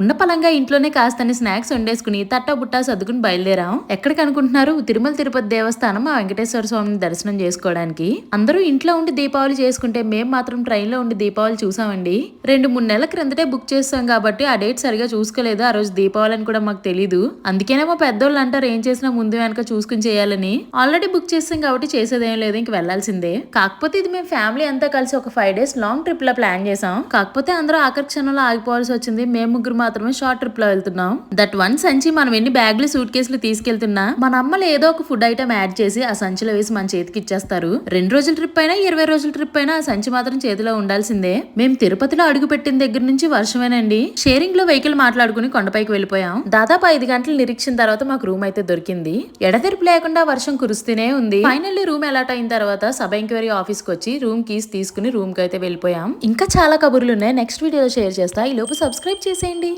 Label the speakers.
Speaker 1: ఉన్న పలంగా ఇంట్లోనే కాస్తని స్నాక్స్ వండేసుకుని తట్టా బుట్టా సర్దుకుని బయలుదేరాం. ఎక్కడికి అనుకుంటున్నారు? తిరుమల తిరుపతి దేవస్థానం ఆ వెంకటేశ్వర స్వామిని దర్శనం చేసుకోవడానికి. అందరూ ఇంట్లో ఉండి దీపావళి చేసుకుంటే మేము మాత్రం ట్రైన్లో ఉండి దీపావళి చూసామండి. రెండు మూడు నెలల క్రిందటే బుక్ చేస్తాం కాబట్టి ఆ డేట్ సరిగా చూసుకోలేదు. ఆ రోజు దీపావళి అని కూడా మాకు తెలీదు. అందుకేనే మా పెద్దోళ్ళు అంటారు ఏం చేసినా ముందు వెనక చూసుకుని చేయాలని. ఆల్రెడీ బుక్ చేస్తాం కాబట్టి చేసేదేం లేదు ఇంక వెళ్ళాల్సిందే కాకపోతే ఇది మేము ఫ్యామిలీ అంతా కలిసి ఒక ఫైవ్ డేస్ లాంగ్ ట్రిప్ లా ప్లాన్ చేసాం. కాకపోతే అందరూ ఆఖరి క్షణంలో ఆగిపోవాల్సి వచ్చింది. మేము ముగ్గురు మాత్రమే షార్ట్ ట్రిప్లో వెళ్తున్నాం. దట్ వన్ సంచి మనం ఎన్ని బ్యాగులు సూట్ కేసులు తీసుకెళ్తున్నా మన అమ్మలు ఏదో ఒక ఫుడ్ ఐటమ్ యాడ్ చేసి ఆ సంచిలో వేసి మన చేతికి ఇచ్చేస్తారు. రెండు రోజుల ట్రిప్ అయినా ఇరవై రోజుల ట్రిప్ అయినా ఆ సంచి మాత్రం చేతిలో ఉండాల్సిందే. మేము తిరుపతిలో అడుగు పెట్టిన దగ్గర నుంచి వర్షమేనండి. షేరింగ్లో వెహికల్ మాట్లాడుకుని కొండపైకి వెళ్ళిపోయాం. దాదాపు ఐదు గంటల నిరీక్షణ తర్వాత మాకు రూమ్ అయితే దొరికింది. ఎడతెరిపి లేకుండా వర్షం కురుస్తూనే ఉంది. ఫైనల్లీ రూమ్ అలాట్ అయిన తర్వాత సబ్ ఎంక్వైరీ ఆఫీస్కి వచ్చి రూమ్ కీస్ తీసుకుని రూమ్కి అయితే వెళ్ళిపోయాం. ఇంకా చాలా కబుర్లు ఉన్నాయి. నెక్స్ట్ వీడియోలో షేర్ చేస్తా. ఈ లోపు సబ్స్క్రైబ్ చేసేయండి.